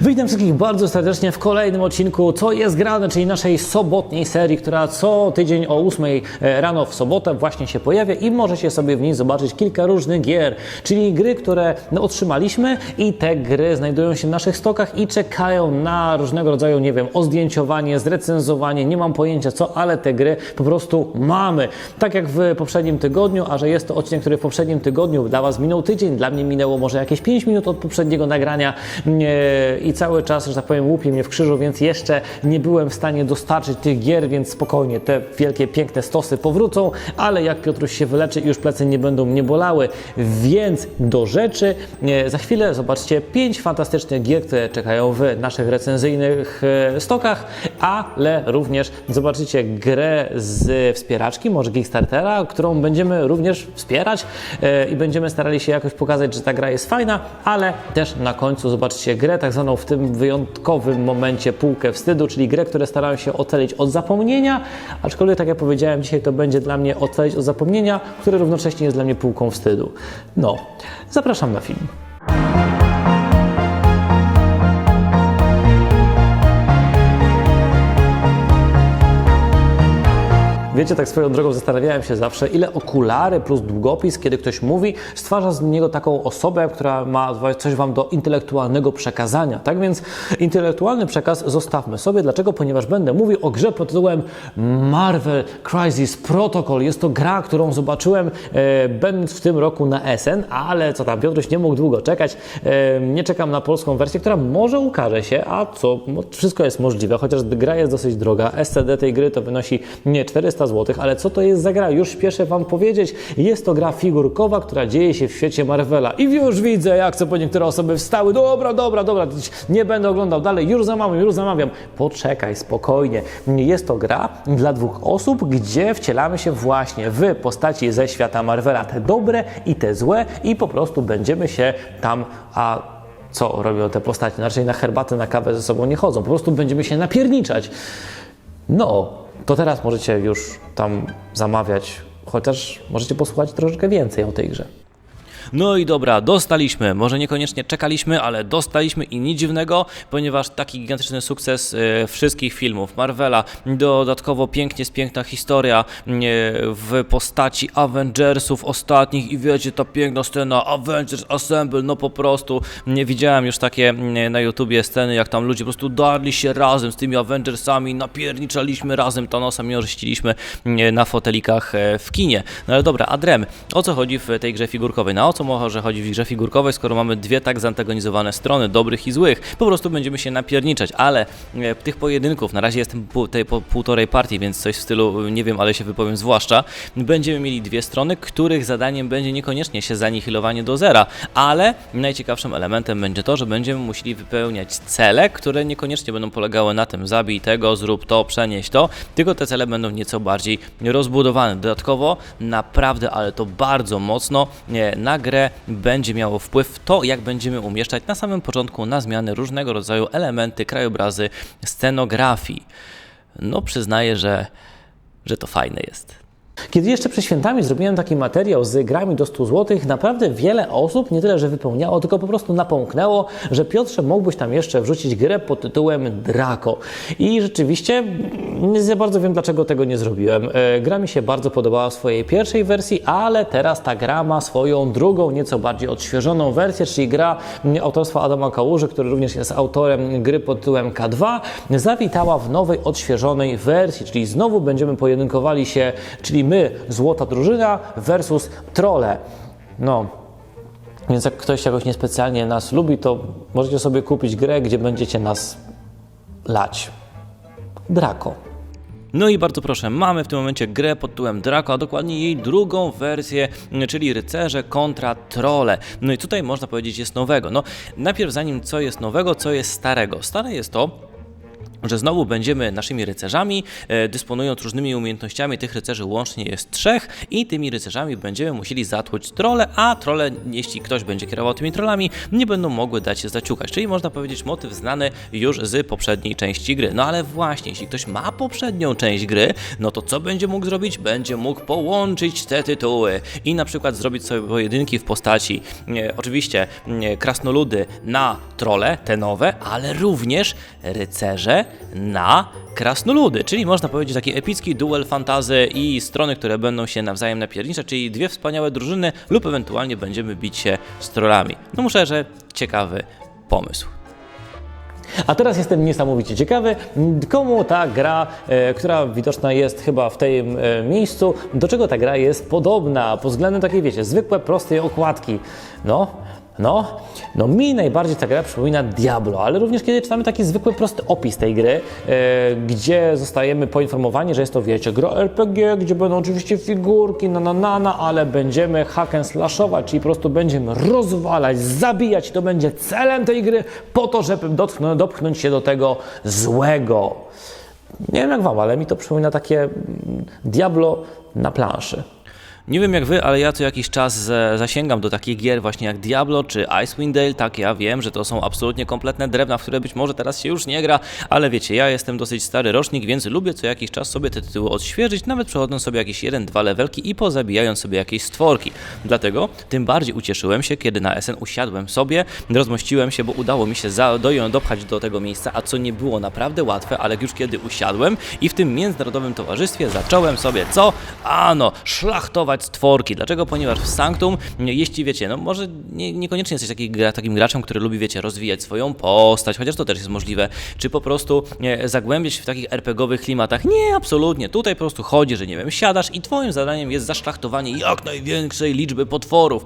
Witam wszystkich bardzo serdecznie w kolejnym odcinku Co jest grane, czyli naszej sobotniej serii, która co tydzień o 8 rano w sobotę właśnie się pojawia i możecie sobie w niej zobaczyć kilka różnych gier, czyli gry, które no, otrzymaliśmy i te gry znajdują się w naszych stokach i czekają na różnego rodzaju, nie wiem, ozdjęciowanie, zrecenzowanie, nie mam pojęcia co, ale te gry po prostu mamy. Tak jak w poprzednim tygodniu, a że jest to odcinek, który w poprzednim tygodniu dla Was minął tydzień, dla mnie minęło może jakieś 5 minut od poprzedniego nagrania e, i cały czas, że tak powiem, łupie mnie w krzyżu, więc jeszcze nie byłem w stanie dostarczyć tych gier, więc spokojnie, te wielkie, piękne stosy powrócą, ale jak Piotruś się wyleczy już plecy nie będą mnie bolały, więc do rzeczy. E, Za chwilę zobaczcie 5 fantastycznych gier, które czekają w naszych recenzyjnych e, stokach, ale również zobaczycie grę z wspieraczki, może Kickstartera, którą będziemy również wspierać e, i będziemy starali się jakoś pokazać, że ta gra jest fajna, ale też na końcu zobaczcie grę, tak zwaną w tym wyjątkowym momencie półkę wstydu, czyli grę, które starałem się ocalić od zapomnienia, aczkolwiek tak jak powiedziałem, dzisiaj to będzie dla mnie ocalić od zapomnienia, które równocześnie jest dla mnie półką wstydu. No, zapraszam na film. Wiecie, tak swoją drogą zastanawiałem się zawsze, ile okulary plus długopis, kiedy ktoś mówi, stwarza z niego taką osobę, która ma coś Wam do intelektualnego przekazania. Tak więc intelektualny przekaz zostawmy sobie. Dlaczego? Ponieważ będę mówił o grze pod tytułem Marvel Crisis Protocol. Jest to gra, którą zobaczyłem e, będąc w tym roku na SN, ale co tam, Piotruś nie mógł długo czekać. E, nie czekam na polską wersję, która może ukaże się, a co, wszystko jest możliwe, chociaż gra jest dosyć droga. SCD tej gry to wynosi nie 400 zł, ale co to jest za gra? Już śpieszę Wam powiedzieć. Jest to gra figurkowa, która dzieje się w świecie Marvela. I już widzę, jak co po niektóre osoby wstały. Dobra, dobra, dobra, nie będę oglądał dalej, już zamawiam, już zamawiam. Poczekaj, spokojnie. Jest to gra dla dwóch osób, gdzie wcielamy się właśnie w postaci ze świata Marvela, te dobre i te złe i po prostu będziemy się tam, a co robią te postacie? Raczej na herbatę, na kawę ze sobą nie chodzą. Po prostu będziemy się napierniczać. No, to teraz możecie już tam zamawiać, chociaż możecie posłuchać troszeczkę więcej o tej grze. No i dobra, dostaliśmy, może niekoniecznie czekaliśmy, ale dostaliśmy i nic dziwnego, ponieważ taki gigantyczny sukces e, wszystkich filmów Marvela, dodatkowo pięknie jest piękna historia e, w postaci Avengersów ostatnich i wiecie, ta piękna scena Avengers Assemble, no po prostu nie widziałem już takie na YouTubie sceny, jak tam ludzie po prostu darli się razem z tymi Avengersami, napierniczaliśmy razem Thanosa, mierzyliśmy na fotelikach e, w kinie. No ale dobra, Adrem, o co chodzi w tej grze figurkowej? Na co może chodzi w grze figurkowej, skoro mamy dwie tak zantagonizowane strony, dobrych i złych? Po prostu będziemy się napierniczać, ale e, tych pojedynków, na razie jestem pół, tej po półtorej partii, więc coś w stylu, nie wiem, ale się wypowiem zwłaszcza, będziemy mieli dwie strony, których zadaniem będzie niekoniecznie się zanihilowanie do zera, ale najciekawszym elementem będzie to, że będziemy musieli wypełniać cele, które niekoniecznie będą polegały na tym, zabij tego, zrób to, przenieś to, tylko te cele będą nieco bardziej rozbudowane. Dodatkowo, naprawdę, ale to bardzo mocno e, na grę będzie miało wpływ to, jak będziemy umieszczać na samym początku na zmiany różnego rodzaju elementy, krajobrazy, scenografii. No, przyznaję, że, że to fajne jest. Kiedy jeszcze przed świętami zrobiłem taki materiał z grami do 100 zł, naprawdę wiele osób nie tyle, że wypełniało, tylko po prostu napomknęło, że Piotrze mógłbyś tam jeszcze wrzucić grę pod tytułem Draco. I rzeczywiście nie za bardzo wiem, dlaczego tego nie zrobiłem. E, Gra mi się bardzo podobała w swojej pierwszej wersji, ale teraz ta gra ma swoją drugą, nieco bardziej odświeżoną wersję, czyli gra autorstwa Adama Kałuży, który również jest autorem gry pod tytułem K2, zawitała w nowej, odświeżonej wersji, czyli znowu będziemy pojedynkowali się, czyli my, Złota Drużyna versus Trolle. No, więc jak ktoś jakoś niespecjalnie nas lubi, to możecie sobie kupić grę, gdzie będziecie nas lać. Draco. No i bardzo proszę, mamy w tym momencie grę pod tytułem Draco, a dokładnie jej drugą wersję, czyli rycerze kontra trole. No i tutaj można powiedzieć jest nowego. No najpierw zanim co jest nowego, co jest starego. Stare jest to, że znowu będziemy naszymi rycerzami, e, dysponując różnymi umiejętnościami, tych rycerzy łącznie jest trzech i tymi rycerzami będziemy musieli zatłuć trole, a trole, jeśli ktoś będzie kierował tymi trollami, nie będą mogły dać się zaciukać, czyli można powiedzieć motyw znany już z poprzedniej części gry. No ale właśnie, jeśli ktoś ma poprzednią część gry, no to co będzie mógł zrobić? Będzie mógł połączyć te tytuły i na przykład zrobić sobie pojedynki w postaci, e, oczywiście e, krasnoludy na trole, te nowe, ale również rycerze na krasnoludy, czyli można powiedzieć taki epicki duel fantazy i strony, które będą się nawzajem napierniczać, czyli dwie wspaniałe drużyny lub ewentualnie będziemy bić się z trollami. No muszę, że ciekawy pomysł. A teraz jestem niesamowicie ciekawy, komu ta gra, e, która widoczna jest chyba w tym e, miejscu, do czego ta gra jest podobna pod względem takiej, wiecie, zwykłe, prostej okładki. No, no, no mi najbardziej ta gra przypomina Diablo, ale również kiedy czytamy taki zwykły, prosty opis tej gry, e, gdzie zostajemy poinformowani, że jest to, wiecie, gra RPG, gdzie będą oczywiście figurki, na na na, na ale będziemy hack and slashować, czyli po prostu będziemy rozwalać, zabijać, to będzie celem tej gry po to, żeby dotknąć, dopchnąć się do tego złego. Nie wiem jak wam, ale mi to przypomina takie mm, Diablo na planszy. Nie wiem jak wy, ale ja co jakiś czas zasięgam do takich gier właśnie jak Diablo czy Icewind Dale. Tak, ja wiem, że to są absolutnie kompletne drewna, w które być może teraz się już nie gra, ale wiecie, ja jestem dosyć stary rocznik, więc lubię co jakiś czas sobie te tytuły odświeżyć, nawet przechodząc sobie jakieś 1-2 levelki i pozabijając sobie jakieś stworki. Dlatego tym bardziej ucieszyłem się, kiedy na SN usiadłem sobie, rozmościłem się, bo udało mi się doją, dopchać do tego miejsca, a co nie było naprawdę łatwe, ale już kiedy usiadłem i w tym międzynarodowym towarzystwie zacząłem sobie co? Ano, szlachtować stworki. Dlaczego? Ponieważ w Sanctum, jeśli wiecie, no może nie, niekoniecznie jesteś taki, takim graczem, który lubi, wiecie, rozwijać swoją postać, chociaż to też jest możliwe, czy po prostu nie, zagłębiać się w takich RPGowych klimatach. Nie, absolutnie. Tutaj po prostu chodzi, że nie wiem, siadasz i twoim zadaniem jest zaszlachtowanie jak największej liczby potworów.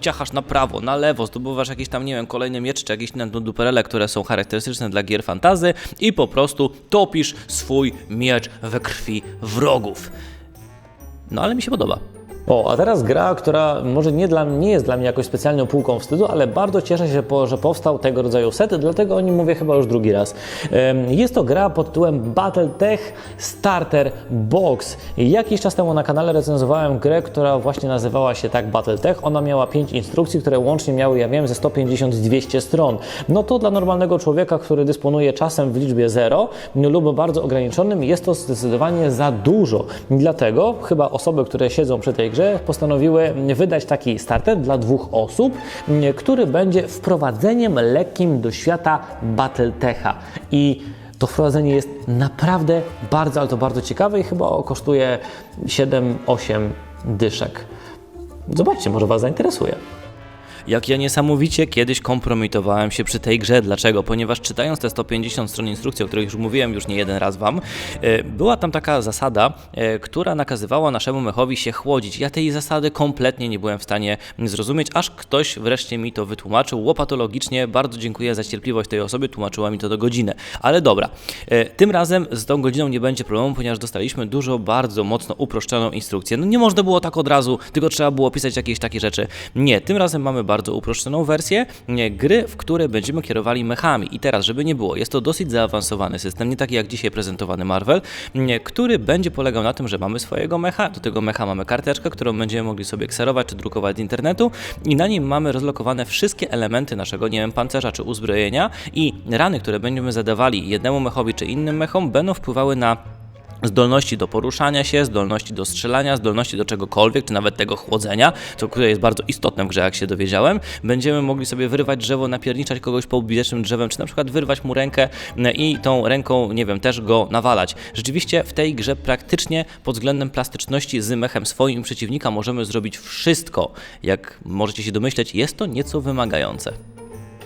Ciachasz na prawo, na lewo, zdobywasz jakieś tam, nie wiem, kolejne miecze, czy jakieś tam duperele, które są charakterystyczne dla gier fantazy i po prostu topisz swój miecz we krwi wrogów. No ale mi się podoba. O, a teraz gra, która może nie, dla, nie jest dla mnie jakoś specjalną półką wstydu, ale bardzo cieszę się, że powstał tego rodzaju set, dlatego o nim mówię chyba już drugi raz. Jest to gra pod tytułem Battletech Starter Box. Jakiś czas temu na kanale recenzowałem grę, która właśnie nazywała się tak Battletech. Ona miała 5 instrukcji, które łącznie miały, ja wiem, ze 150-200 stron. No to dla normalnego człowieka, który dysponuje czasem w liczbie 0 lub bardzo ograniczonym, jest to zdecydowanie za dużo. Dlatego chyba osoby, które siedzą przy tej grze, postanowiły wydać taki starter dla dwóch osób, który będzie wprowadzeniem lekkim do świata Battletecha. I to wprowadzenie jest naprawdę bardzo, ale to bardzo ciekawe i chyba kosztuje 7-8 dyszek. Zobaczcie, może Was zainteresuje. Jak ja niesamowicie kiedyś kompromitowałem się przy tej grze. Dlaczego? Ponieważ czytając te 150 stron instrukcji, o których już mówiłem już nie jeden raz Wam, e, była tam taka zasada, e, która nakazywała naszemu mechowi się chłodzić. Ja tej zasady kompletnie nie byłem w stanie zrozumieć, aż ktoś wreszcie mi to wytłumaczył łopatologicznie. Bardzo dziękuję za cierpliwość tej osoby, tłumaczyła mi to do godziny. Ale dobra, e, tym razem z tą godziną nie będzie problemu, ponieważ dostaliśmy dużo bardzo mocno uproszczoną instrukcję. No nie można było tak od razu, tylko trzeba było pisać jakieś takie rzeczy. Nie, tym razem mamy bardzo uproszczoną wersję gry, w której będziemy kierowali mechami. I teraz, żeby nie było, jest to dosyć zaawansowany system, nie taki jak dzisiaj prezentowany Marvel, który będzie polegał na tym, że mamy swojego mecha, do tego mecha mamy karteczkę, którą będziemy mogli sobie kserować czy drukować z internetu i na nim mamy rozlokowane wszystkie elementy naszego, nie wiem, pancerza czy uzbrojenia i rany, które będziemy zadawali jednemu mechowi czy innym mechom będą wpływały na zdolności do poruszania się, zdolności do strzelania, zdolności do czegokolwiek, czy nawet tego chłodzenia, co które jest bardzo istotne w grze, jak się dowiedziałem. Będziemy mogli sobie wyrywać drzewo, napierniczać kogoś po ubitecznym drzewem, czy na przykład wyrwać mu rękę e, i tą ręką, nie wiem, też go nawalać. Rzeczywiście w tej grze praktycznie pod względem plastyczności z mechem swoim przeciwnika możemy zrobić wszystko. Jak możecie się domyśleć, jest to nieco wymagające.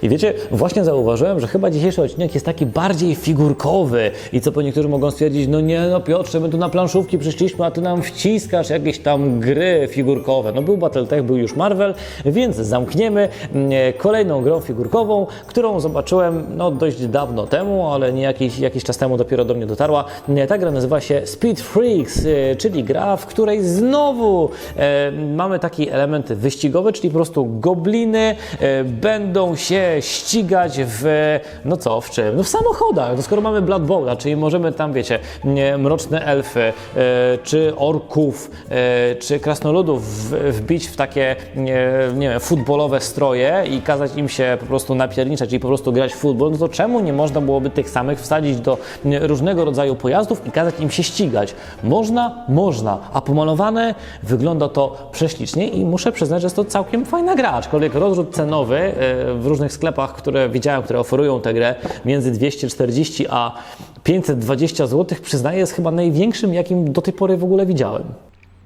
I wiecie, właśnie zauważyłem, że chyba dzisiejszy odcinek jest taki bardziej figurkowy i co po niektórzy mogą stwierdzić, no nie no Piotrze, my tu na planszówki przyszliśmy, a ty nam wciskasz jakieś tam gry figurkowe. No był Battletech, był już Marvel, więc zamkniemy mm, kolejną grą figurkową, którą zobaczyłem no dość dawno temu, ale nie jakiś, jakiś czas temu dopiero do mnie dotarła. Ta gra nazywa się Speed Freaks, e, czyli gra, w której znowu e, mamy taki element wyścigowy, czyli po prostu gobliny e, będą się ścigać w, no co, w czym? No w samochodach. No skoro mamy Blood Bowla, czyli możemy tam, wiecie, mroczne elfy, e, czy orków, e, czy krasnoludów wbić w takie, nie, wiem, futbolowe stroje i kazać im się po prostu napierniczać i po prostu grać w futbol, no to czemu nie można byłoby tych samych wsadzić do różnego rodzaju pojazdów i kazać im się ścigać? Można? Można. A pomalowane wygląda to prześlicznie i muszę przyznać, że jest to całkiem fajna gra, aczkolwiek rozrzut cenowy e, w różnych sklepach, które widziałem, które oferują tę grę między 240 a 520 zł, przyznaję, jest chyba największym, jakim do tej pory w ogóle widziałem.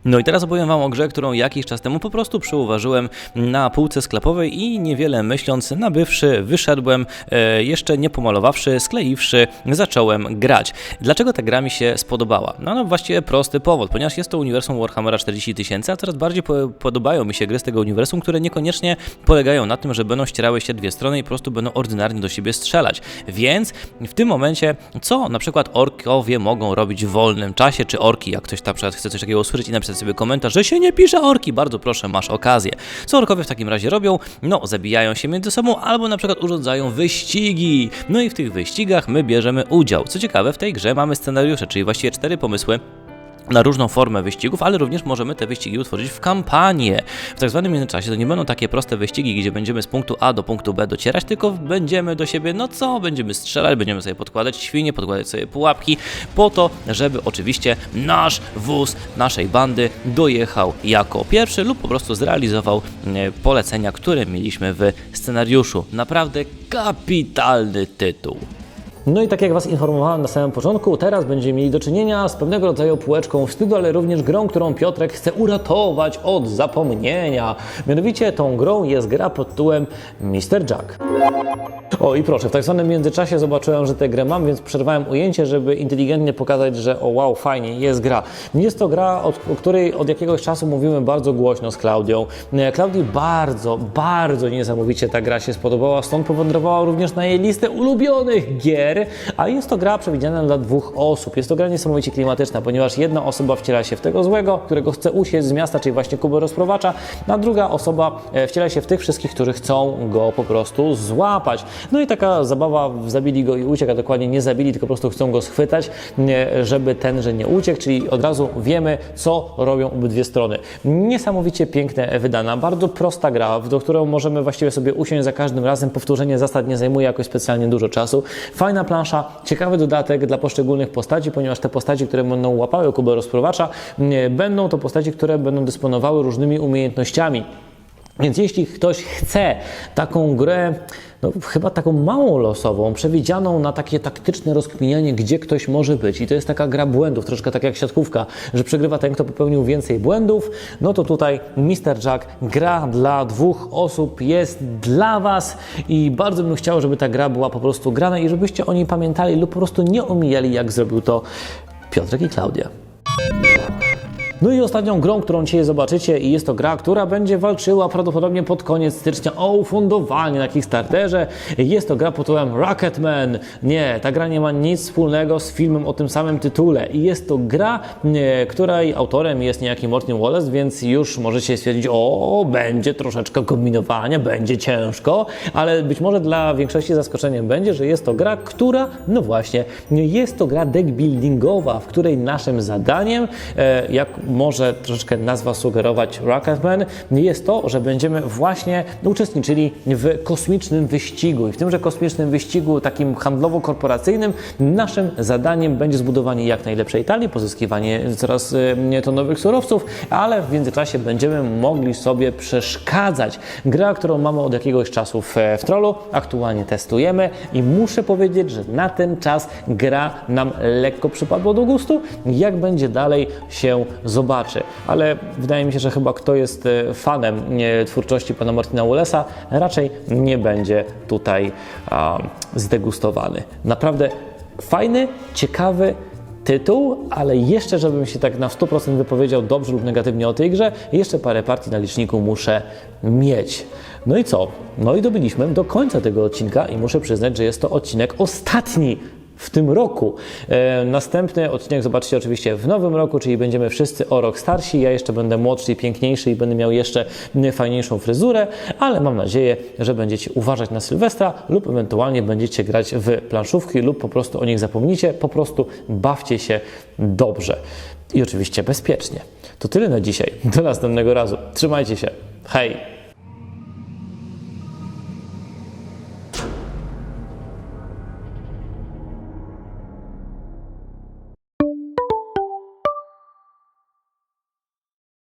No i teraz opowiem Wam o grze, którą jakiś czas temu po prostu przyuważyłem na półce sklepowej i niewiele myśląc, nabywszy, wyszedłem, e, jeszcze nie pomalowawszy, skleiwszy, zacząłem grać. Dlaczego ta gra mi się spodobała? No, no właściwie prosty powód, ponieważ jest to uniwersum Warhammera 40 tysięcy, a coraz bardziej po, podobają mi się gry z tego uniwersum, które niekoniecznie polegają na tym, że będą ścierały się dwie strony i po prostu będą ordynarnie do siebie strzelać. Więc w tym momencie, co na przykład orkowie mogą robić w wolnym czasie, czy orki, jak ktoś tam chce coś takiego usłyszeć i napisać sobie komentarz, że się nie pisze orki, bardzo proszę, masz okazję. Co orkowie w takim razie robią? No, zabijają się między sobą albo na przykład urządzają wyścigi. No i w tych wyścigach my bierzemy udział. Co ciekawe, w tej grze mamy scenariusze, czyli właściwie cztery pomysły na różną formę wyścigów, ale również możemy te wyścigi utworzyć w kampanię. W tak zwanym międzyczasie to nie będą takie proste wyścigi, gdzie będziemy z punktu A do punktu B docierać, tylko będziemy do siebie, no co, będziemy strzelać, będziemy sobie podkładać świnie, podkładać sobie pułapki, po to, żeby oczywiście nasz wóz naszej bandy dojechał jako pierwszy lub po prostu zrealizował e, polecenia, które mieliśmy w scenariuszu. Naprawdę kapitalny tytuł. No i tak jak Was informowałem na samym początku, teraz będziemy mieli do czynienia z pewnego rodzaju półeczką wstydu, ale również grą, którą Piotrek chce uratować od zapomnienia. Mianowicie tą grą jest gra pod tytułem Mr. Jack. O i proszę, w tak zwanym międzyczasie zobaczyłem, że tę grę mam, więc przerwałem ujęcie, żeby inteligentnie pokazać, że o wow, fajnie, jest gra. Jest to gra, od, o której od jakiegoś czasu mówimy bardzo głośno z Klaudią. E, Klaudii bardzo, bardzo niesamowicie ta gra się spodobała, stąd powędrowała również na jej listę ulubionych gier, a jest to gra przewidziana dla dwóch osób. Jest to gra niesamowicie klimatyczna, ponieważ jedna osoba wciela się w tego złego, którego chce usiec z miasta, czyli właśnie Kubę rozprowacza, a druga osoba e, wciela się w tych wszystkich, którzy chcą go po prostu złapać. No i taka zabawa, zabili go i uciekł, a dokładnie nie zabili, tylko po prostu chcą go schwytać, żeby tenże nie uciekł, czyli od razu wiemy, co robią obydwie strony. Niesamowicie piękne wydana, bardzo prosta gra, do którą możemy właściwie sobie usiąść za każdym razem. Powtórzenie zasad nie zajmuje jakoś specjalnie dużo czasu. Fajna plansza, ciekawy dodatek dla poszczególnych postaci, ponieważ te postaci, które będą łapały Kubę rozprowacza, będą to postaci, które będą dysponowały różnymi umiejętnościami. Więc jeśli ktoś chce taką grę, no chyba taką małą losową, przewidzianą na takie taktyczne rozkminianie, gdzie ktoś może być, i to jest taka gra błędów, troszkę tak jak siatkówka, że przegrywa ten, kto popełnił więcej błędów, no to tutaj Mr. Jack, gra dla dwóch osób jest dla Was i bardzo bym chciał, żeby ta gra była po prostu grana i żebyście o niej pamiętali lub po prostu nie omijali, jak zrobił to Piotrek i Klaudia. No i ostatnią grą, którą dzisiaj zobaczycie i jest to gra, która będzie walczyła prawdopodobnie pod koniec stycznia o ufundowanie na Kickstarterze. Jest to gra pod tytułem Rocketman. Nie, ta gra nie ma nic wspólnego z filmem o tym samym tytule. I jest to gra, której autorem jest niejaki Martin Wallace, więc już możecie stwierdzić, o, będzie troszeczkę kombinowania, będzie ciężko, ale być może dla większości zaskoczeniem będzie, że jest to gra, która, no właśnie, jest to gra deck buildingowa, w której naszym zadaniem, e, jak może troszeczkę nazwa sugerować Rocketman, jest to, że będziemy właśnie uczestniczyli w kosmicznym wyścigu. I w tymże kosmicznym wyścigu, takim handlowo-korporacyjnym, naszym zadaniem będzie zbudowanie jak najlepszej talii, pozyskiwanie coraz e, to nowych surowców, ale w międzyczasie będziemy mogli sobie przeszkadzać. Gra, którą mamy od jakiegoś czasu w, w trollu, aktualnie testujemy i muszę powiedzieć, że na ten czas gra nam lekko przypadła do gustu. Jak będzie dalej się zobaczy. Ale wydaje mi się, że chyba kto jest e, fanem e, twórczości pana Martina Wallace'a, raczej nie będzie tutaj a, zdegustowany. Naprawdę fajny, ciekawy tytuł, ale jeszcze, żebym się tak na 100% wypowiedział dobrze lub negatywnie o tej grze, jeszcze parę partii na liczniku muszę mieć. No i co? No i dobiliśmy do końca tego odcinka i muszę przyznać, że jest to odcinek ostatni w tym roku. E, następny odcinek zobaczycie oczywiście w nowym roku, czyli będziemy wszyscy o rok starsi. Ja jeszcze będę młodszy i piękniejszy i będę miał jeszcze fajniejszą fryzurę, ale mam nadzieję, że będziecie uważać na Sylwestra lub ewentualnie będziecie grać w planszówki lub po prostu o nich zapomnicie. Po prostu bawcie się dobrze i oczywiście bezpiecznie. To tyle na dzisiaj. Do następnego razu. Trzymajcie się. Hej!